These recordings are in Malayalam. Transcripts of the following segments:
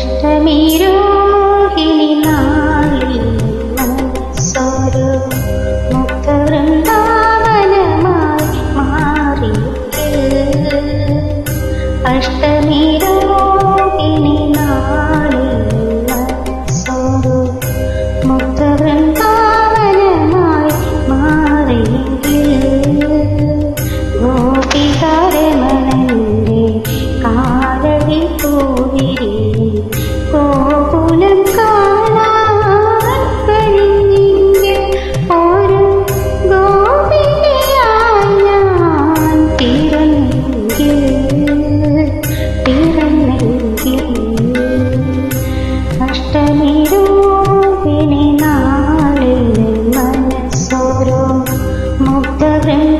Ashtami the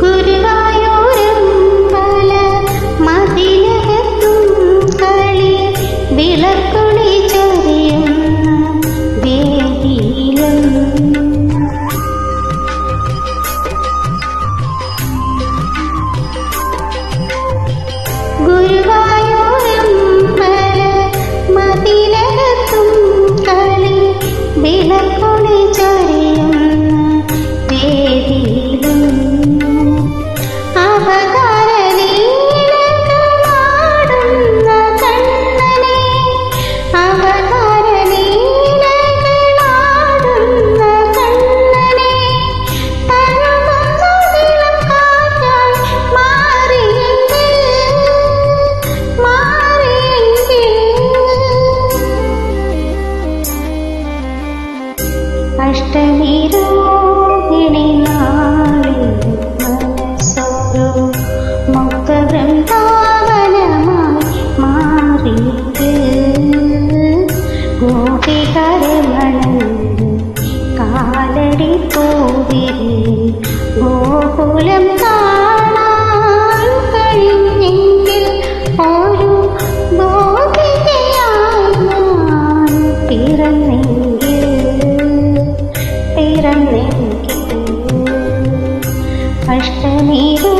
Good. Ashtami Rohini Gokulam കാണാൻ കഴിഞ്ഞു கஷ்ட நீரோ